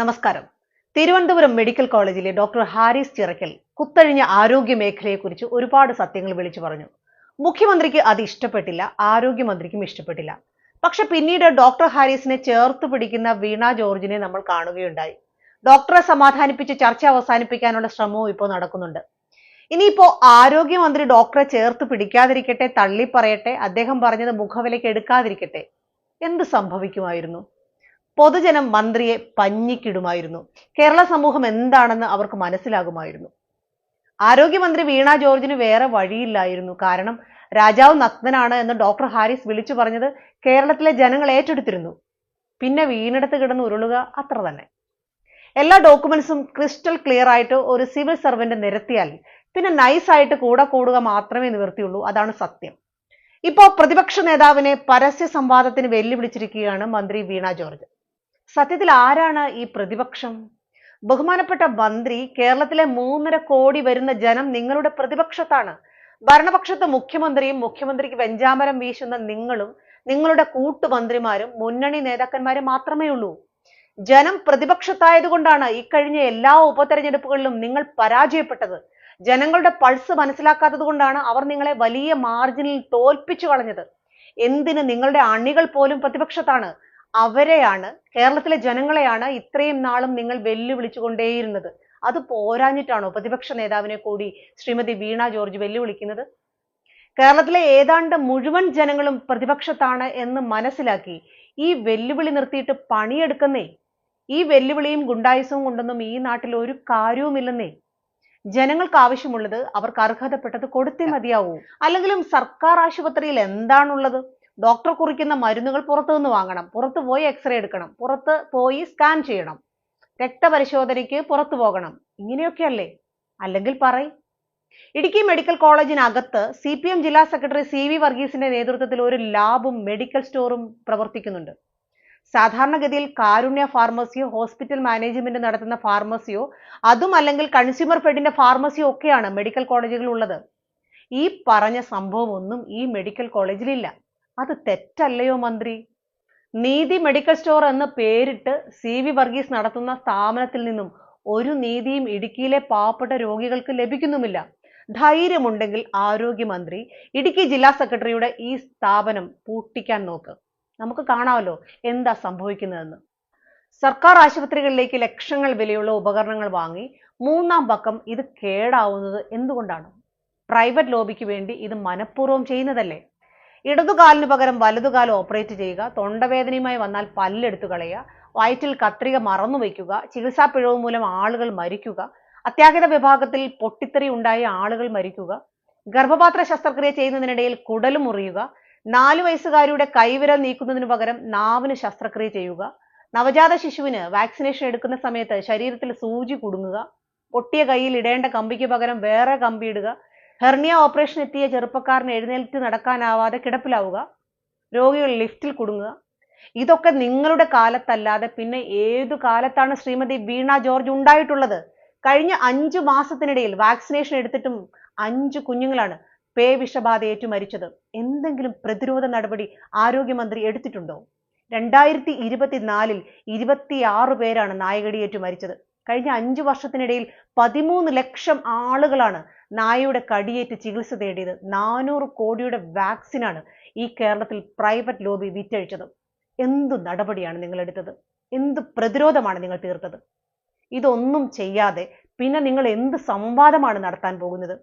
നമസ്കാരം. തിരുവനന്തപുരം മെഡിക്കൽ കോളേജിലെ ഡോക്ടർ ഹാരിസ് ചിറക്കൽ കുത്തഴിഞ്ഞ ആരോഗ്യ മേഖലയെക്കുറിച്ച് ഒരുപാട് സത്യങ്ങൾ വിളിച്ചു പറഞ്ഞു. മുഖ്യമന്ത്രിക്ക് അത് ഇഷ്ടപ്പെട്ടില്ല ആരോഗ്യമന്ത്രിക്കും ഇഷ്ടപ്പെട്ടില്ല. പക്ഷെ പിന്നീട് ഡോക്ടർ ഹാരിസിനെ ചേർത്ത് പിടിക്കുന്ന വീണ ജോർജിനെ നമ്മൾ കാണുകയുണ്ടായി. ഡോക്ടറെ സമാധാനിപ്പിച്ച് ചർച്ച അവസാനിപ്പിക്കാനുള്ള ശ്രമവും ഇപ്പോൾ നടക്കുന്നുണ്ട്. ഇനിയിപ്പോ ആരോഗ്യമന്ത്രി ഡോക്ടറെ ചേർത്ത് പിടിക്കാതിരിക്കട്ടെ തള്ളി പറയട്ടെ അദ്ദേഹം പറഞ്ഞത് മുഖവിലേക്ക് എടുക്കാതിരിക്കട്ടെ എന്ത് സംഭവിക്കുമായിരുന്നു? പൊതുജനം മന്ത്രിയെ പഞ്ഞിക്കിടുമായിരുന്നു. കേരള സമൂഹം എന്താണെന്ന് അവർക്ക് മനസ്സിലാകുമായിരുന്നു. ആരോഗ്യമന്ത്രി വീണ ജോർജിന് വേറെ വഴിയില്ലായിരുന്നു. കാരണം രാജാവ് നഗ്നനാണ് എന്ന് ഡോക്ടർ ഹാരിസ് വിളിച്ചു പറഞ്ഞത് കേരളത്തിലെ ജനങ്ങൾ ഏറ്റെടുത്തിരുന്നു. പിന്നെ വീണെടുത്ത് കിടന്ന് ഉരുളുക അത്ര തന്നെ. എല്ലാ ഡോക്യുമെന്റ്സും ക്രിസ്റ്റൽ ക്ലിയർ ആയിട്ട് ഒരു സിവിൽ സർവന്റ് നിരത്തിയാൽ പിന്നെ നൈസ് ആയിട്ട് കൂടെ കൂടുക മാത്രമേ നിവർത്തിയുള്ളൂ അതാണ് സത്യം. ഇപ്പോൾ പ്രതിപക്ഷ നേതാവിനെ പരസ്യ സംവാദത്തിന് വെല്ലുവിളിച്ചിരിക്കുകയാണ് മന്ത്രി വീണ ജോർജ്. സത്യത്തിൽ ആരാണ് ഈ പ്രതിപക്ഷം? ബഹുമാനപ്പെട്ട മന്ത്രി കേരളത്തിലെ മൂന്നര കോടി വരുന്ന ജനം നിങ്ങളുടെ പ്രതിപക്ഷത്താണ്. ഭരണപക്ഷത്ത് മുഖ്യമന്ത്രിയും മുഖ്യമന്ത്രിക്ക് വെഞ്ചാമരം വീശുന്ന നിങ്ങളും നിങ്ങളുടെ കൂട്ടുമന്ത്രിമാരും മുന്നണി നേതാക്കന്മാരും മാത്രമേ ഉള്ളൂ. ജനം പ്രതിപക്ഷത്തായതുകൊണ്ടാണ് ഇക്കഴിഞ്ഞ എല്ലാ ഉപതെരഞ്ഞെടുപ്പുകളിലും നിങ്ങൾ പരാജയപ്പെട്ടത്. ജനങ്ങളുടെ പൾസ് മനസ്സിലാക്കാത്തത് കൊണ്ടാണ് അവർ നിങ്ങളെ വലിയ മാർജിനിൽ തോൽപ്പിച്ചു കളഞ്ഞത്. എന്തിന് നിങ്ങളുടെ അണികൾ പോലും പ്രതിപക്ഷത്താണ്. അവരെയാണ് കേരളത്തിലെ ജനങ്ങളെയാണ് ഇത്രയും നാളും നിങ്ങൾ വെല്ലുവിളിച്ചുകൊണ്ടേയിരുന്നത് അത് പോരാഞ്ഞിട്ടാണോ പ്രതിപക്ഷ നേതാവിനെ കൂടി ശ്രീമതി വീണ ജോർജ് വെല്ലുവിളിക്കുന്നത്? കേരളത്തിലെ ഏതാണ്ട് മുഴുവൻ ജനങ്ങളും പ്രതിപക്ഷത്താണ് എന്ന് മനസ്സിലാക്കി ഈ വെല്ലുവിളി നിർത്തിയിട്ട് പണിയെടുക്കുന്നേ. ഈ വെല്ലുവിളിയും ഗുണ്ടായുസവും കൊണ്ടൊന്നും ഈ നാട്ടിൽ ഒരു കാര്യവുമില്ലെന്നേ. ജനങ്ങൾക്ക് ആവശ്യമുള്ളത് അവർക്ക് അർഹതപ്പെട്ടത് കൊടുത്തേ മതിയാവൂ. അല്ലെങ്കിലും സർക്കാർ ആശുപത്രിയിൽ എന്താണുള്ളത്? ഡോക്ടർ കുറിക്കുന്ന മരുന്നുകൾ പുറത്തു നിന്ന് വാങ്ങണം. പുറത്ത് പോയി എക്സ്റേ എടുക്കണം. പുറത്ത് പോയി സ്കാൻ ചെയ്യണം. രക്തപരിശോധനയ്ക്ക് പുറത്തു പോകണം. ഇങ്ങനെയൊക്കെയല്ലേ? അല്ലെങ്കിൽ പറ ഇടുക്കി മെഡിക്കൽ കോളേജിനകത്ത് സി പി എം ജില്ലാ സെക്രട്ടറി സി വി വർഗീസിന്റെ നേതൃത്വത്തിൽ ഒരു ലാബും മെഡിക്കൽ സ്റ്റോറും പ്രവർത്തിക്കുന്നുണ്ട്. സാധാരണഗതിയിൽ കാരുണ്യ ഫാർമസിയോ ഹോസ്പിറ്റൽ മാനേജ്മെന്റ് നടത്തുന്ന ഫാർമസിയോ അതും അല്ലെങ്കിൽ കൺസ്യൂമർ ഫെഡിന്റെ ഫാർമസിയോ ഒക്കെയാണ് മെഡിക്കൽ കോളേജുകളിൽ ഉള്ളത്. ഈ പറഞ്ഞ സംഭവം ഒന്നും ഈ മെഡിക്കൽ കോളേജിലില്ല. അത് തെറ്റല്ലയോ മന്ത്രി? നീതി മെഡിക്കൽ സ്റ്റോർ എന്ന് പേരിട്ട് സി വി വർഗീസ് നടത്തുന്ന സ്ഥാപനത്തിൽ നിന്നും ഒരു നീതിയും ഇടുക്കിയിലെ പാവപ്പെട്ട രോഗികൾക്ക് ലഭിക്കുന്നുമില്ല. ധൈര്യമുണ്ടെങ്കിൽ ആരോഗ്യമന്ത്രി ഇടുക്കി ജില്ലാ സെക്രട്ടറിയുടെ ഈ സ്ഥാപനം പൂട്ടിക്കാൻ നോക്ക്. നമുക്ക് കാണാമല്ലോ എന്താ സംഭവിക്കുന്നതെന്ന്. സർക്കാർ ആശുപത്രികളിലേക്ക് ലക്ഷങ്ങൾ വിലയുള്ള ഉപകരണങ്ങൾ വാങ്ങി മൂന്നാം പക്കം ഇത് കേടാവുന്നത് എന്തുകൊണ്ടാണ്? പ്രൈവറ്റ് ലോബിക്ക് വേണ്ടി ഇത് മനഃപൂർവം ചെയ്യുന്നതല്ലേ? ഇടതുകാലിന് പകരം വലതുകാലം ഓപ്പറേറ്റ് ചെയ്യുക തൊണ്ടവേദനയുമായി വന്നാൽ പല്ലെടുത്ത് കളയുക വയറ്റിൽ കത്രിക മറന്നു വയ്ക്കുക ചികിത്സാ പിഴവ് മൂലം ആളുകൾ മരിക്കുക അത്യാഹിത വിഭാഗത്തിൽ പൊട്ടിത്തെറി ഉണ്ടായ ആളുകൾ മരിക്കുക ഗർഭപാത്ര ശസ്ത്രക്രിയ ചെയ്യുന്നതിനിടയിൽ കുടലും മുറിയുക നാലു വയസ്സുകാരിയുടെ കൈവിരൽ നീക്കുന്നതിന് പകരം നാവിന് ശസ്ത്രക്രിയ ചെയ്യുക. നവജാത ശിശുവിന് വാക്സിനേഷൻ എടുക്കുന്ന സമയത്ത് ശരീരത്തിൽ സൂചി കുടുങ്ങുക. പൊട്ടിയ കൈയിൽ ഇടേണ്ട കമ്പിക്ക് പകരം വേറെ കമ്പി ഇടുക. ഹെർണിയ ഓപ്പറേഷൻ എത്തിയ ചെറുപ്പക്കാരന് എഴുന്നേൽറ്റ് നടക്കാനാവാതെ കിടപ്പിലാവുക. രോഗികൾ ലിഫ്റ്റിൽ കുടുങ്ങുക. ഇതൊക്കെ നിങ്ങളുടെ കാലത്തല്ലാതെ പിന്നെ ഏതു കാലത്താണ് ശ്രീമതി വീണ ജോർജ് ഉണ്ടായിട്ടുള്ളത്? കഴിഞ്ഞ അഞ്ചു മാസത്തിനിടയിൽ വാക്സിനേഷൻ എടുത്തിട്ടും അഞ്ചു കുഞ്ഞുങ്ങളാണ്. പേ വിഷബാധയേറ്റു മരിച്ചത് എന്തെങ്കിലും പ്രതിരോധ നടപടി ആരോഗ്യമന്ത്രി എടുത്തിട്ടുണ്ടോ? രണ്ടായിരത്തി ഇരുപത്തിനാലിൽ ഇരുപത്തിയാറ് പേരാണ് നായകടിയേറ്റു മരിച്ചത് കഴിഞ്ഞ അഞ്ചു വർഷത്തിനിടയിൽ പതിമൂന്ന് ലക്ഷം ആളുകളാണ് നായയുടെ കടിയേറ്റ് ചികിത്സ തേടിയത്. നാനൂറ് കോടിയുടെ വാക്സിനാണ് ഈ കേരളത്തിൽ പ്രൈവറ്റ് ലോബി വിറ്റഴിച്ചത്. എന്തു നടപടിയാണ് നിങ്ങൾ എടുത്തത് എന്ത് പ്രതിരോധമാണ് നിങ്ങൾ തീർത്തത്? ഇതൊന്നും ചെയ്യാതെ പിന്നെ നിങ്ങൾ എന്ത് സംവാദമാണ് നടത്താൻ പോകുന്നത്?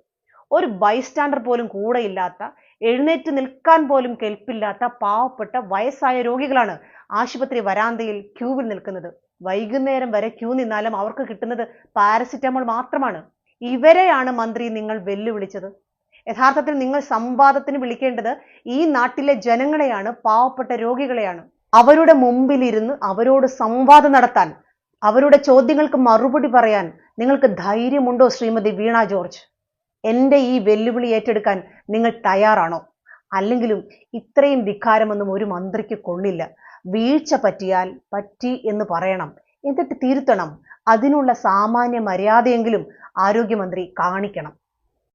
ഒരു ബൈസ്റ്റാൻഡർ പോലും കൂടെയില്ലാത്ത എഴുന്നേറ്റ് നിൽക്കാൻ പോലും കെൽപ്പില്ലാത്ത പാവപ്പെട്ട വയസ്സായ രോഗികളാണ് ആശുപത്രി വരാന്തയിൽ ക്യൂവിൽ നിൽക്കുന്നത്. വൈകുന്നേരം വരെ ക്യൂ നിന്നാലും അവർക്ക് കിട്ടുന്നത് പാരസിറ്റമോൾ മാത്രമാണ്. ഇവരെയാണ് മന്ത്രി നിങ്ങൾ വെല്ലുവിളിച്ചത്. യഥാർത്ഥത്തിൽ നിങ്ങൾ സംവാദത്തിന് വിളിക്കേണ്ടത് ഈ നാട്ടിലെ ജനങ്ങളെയാണ് പാവപ്പെട്ട രോഗികളെയാണ്. അവരുടെ മുമ്പിലിരുന്ന് അവരോട് സംവാദം നടത്താൻ അവരുടെ ചോദ്യങ്ങൾക്ക് മറുപടി പറയാൻ നിങ്ങൾക്ക് ധൈര്യമുണ്ടോ ശ്രീമതി വീണ ജോർജ്? എന്റെ ഈ വെല്ലുവിളി ഏറ്റെടുക്കാൻ നിങ്ങൾ തയ്യാറാണോ? അല്ലെങ്കിലും ഇത്രയും ധിക്കാരമൊന്നും ഒരു മന്ത്രിക്ക് കൊള്ളില്ല. വീഴ്ച പറ്റിയാൽ പറ്റി എന്ന് പറയണം. എന്നിട്ട് തിരുത്തണം. അതിനുള്ള സാമാന്യ മര്യാദയെങ്കിലും ആരോഗ്യമന്ത്രി കാണിക്കണം.